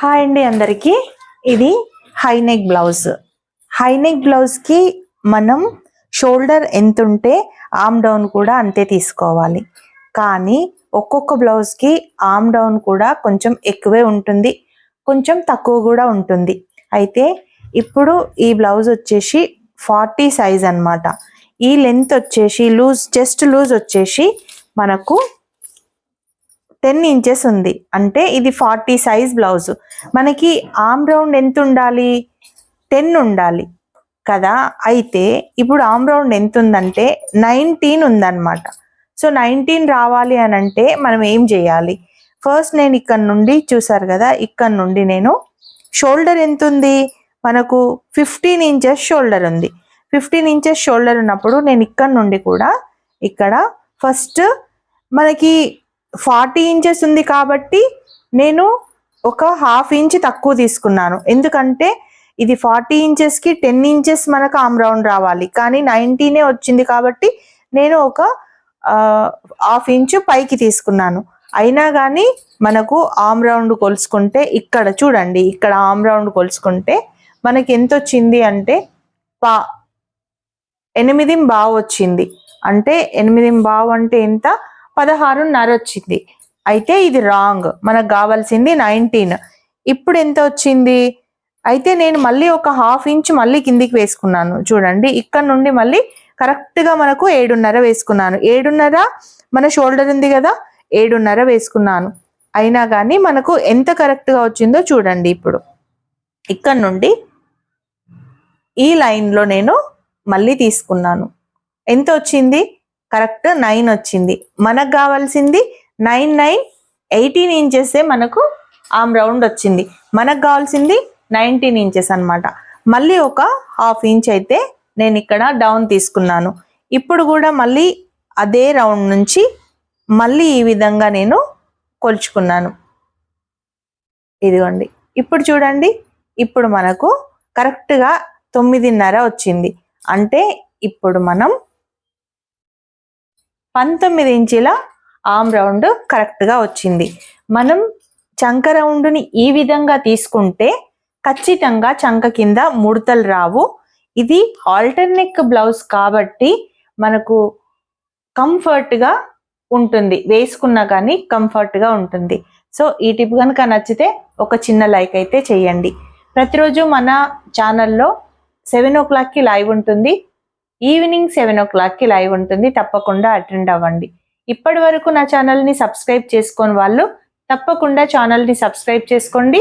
Hi అండి అందరికీ. ఇది హైనెక్ బ్లౌజ్. హైనెక్ బ్లౌజ్కి మనం షోల్డర్ ఎంత ఉంటే ఆమ్ డౌన్ కూడా అంతే తీసుకోవాలి. కానీ ఒక్కొక్క బ్లౌజ్కి ఆమ్ డౌన్ కూడా కొంచెం ఎక్కువే ఉంటుంది. కొంచెం తక్కువ కూడా ఉంటుంది. అయితే ఇప్పుడు ఈ బ్లౌజ్ వచ్చేసి ఫార్టీ సైజ్ అనమాట ఈ లెంత్ వచ్చేసి లూజ్ జస్ట్ లూజ్ వచ్చేసి మనకు టెన్ ఇంచెస్ ఉంది. అంటే ఇది ఫార్టీ సైజ్ బ్లౌజ్. మనకి ఆమ్ రౌండ్ ఎంత ఉండాలి టెన్ ఉండాలి కదా? అయితే ఇప్పుడు ఆమ్ రౌండ్ ఎంత ఉందంటే నైన్టీన్ ఉందన్నమాట. సో నైన్టీన్ రావాలి అని అంటే మనం ఏం చేయాలి? ఫస్ట్ నేను ఇక్కడ నుండి చూసారు కదా ఇక్కడ నుండి నేను షోల్డర్ ఎంత ఉంది మనకు ఫిఫ్టీన్ ఇంచెస్ షోల్డర్ ఉంది. ఫిఫ్టీన్ ఇంచెస్ షోల్డర్ ఉన్నప్పుడు నేను ఇక్కడ నుండి కూడా ఇక్కడ ఫస్ట్ మనకి ఫార్టీ ఇంచెస్ ఉంది కాబట్టి నేను ఒక హాఫ్ ఇంచ్ తక్కువ తీసుకున్నాను. ఎందుకంటే ఇది ఫార్టీ ఇంచెస్కి టెన్ ఇంచెస్ మనకు ఆమ్ రౌండ్ రావాలి. కానీ నైన్టీనే వచ్చింది కాబట్టి నేను ఒక హాఫ్ ఇంచ్ పైకి తీసుకున్నాను. అయినా కానీ మనకు ఆమ్ రౌండ్ కొలుసుకుంటే ఇక్కడ చూడండి ఇక్కడ ఆమ్ రౌండ్ కొలుసుకుంటే మనకి ఎంత వచ్చింది అంటే పా ఎనిమిది బావు వచ్చింది. అంటే ఎనిమిది బావు అంటే ఎంత? పదహారున్నర వచ్చింది. అయితే ఇది రాంగ్. మనకు కావాల్సింది నైన్టీన్. ఇప్పుడు ఎంత వచ్చింది? అయితే నేను మళ్ళీ ఒక హాఫ్ ఇంచ్ మళ్ళీ కిందికి వేసుకున్నాను. చూడండి ఇక్కడ నుండి మళ్ళీ కరెక్ట్గా మనకు ఏడున్నర వేసుకున్నాను. ఏడున్నర మన షోల్డర్ ఉంది కదా ఏడున్నర వేసుకున్నాను. అయినా కానీ మనకు ఎంత కరెక్ట్గా వచ్చిందో చూడండి ఇప్పుడు. ఇక్కడ నుండి ఈ లైన్లో నేను మళ్ళీ తీసుకున్నాను. ఎంత వచ్చింది? కరెక్ట్ నైన్ వచ్చింది. మనకు కావాల్సింది నైన్ నైన్ ఎయిటీన్ ఇంచెసే మనకు ఆమ్ రౌండ్ వచ్చింది. మనకు కావాల్సింది నైన్టీన్ ఇంచెస్ అన్నమాట. మళ్ళీ ఒక హాఫ్ ఇంచ్ అయితే నేను ఇక్కడ డౌన్ తీసుకున్నాను. ఇప్పుడు కూడా మళ్ళీ అదే రౌండ్ నుంచి మళ్ళీ ఈ విధంగా నేను కొలుచుకున్నాను. ఇదిగోండి. ఇప్పుడు చూడండి. ఇప్పుడు మనకు కరెక్ట్గా తొమ్మిదిన్నర వచ్చింది. అంటే ఇప్పుడు మనం పంతొమ్మిది ఇంచుల ఆమ్ రౌండ్ కరెక్ట్గా వచ్చింది. మనం చంక రౌండ్ని ఈ విధంగా తీసుకుంటే ఖచ్చితంగా చంక కింద ముడతలు రావు. ఇది ఆల్టర్నెక్ బ్లౌజ్ కాబట్టి మనకు కంఫర్ట్గా ఉంటుంది. వేసుకున్నా కానీ కంఫర్ట్గా ఉంటుంది. సో ఈ టిప్ కనుక నచ్చితే ఒక చిన్న లైక్ అయితే చేయండి. ప్రతిరోజు మన ఛానల్లో సెవెన్ ఓ క్లాక్కి లైవ్ ఉంటుంది. ఈవినింగ్ సెవెన్ ఓ క్లాక్కి లైవ్ ఉంటుంది. తప్పకుండా అటెండ్ అవ్వండి. ఇప్పటి వరకు నా ఛానల్ని సబ్స్క్రైబ్ చేసుకొని వాళ్ళు తప్పకుండా ఛానల్ని సబ్స్క్రైబ్ చేసుకోండి.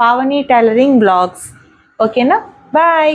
Pavani tailoring vlogs. ఓకేనా? బాయ్.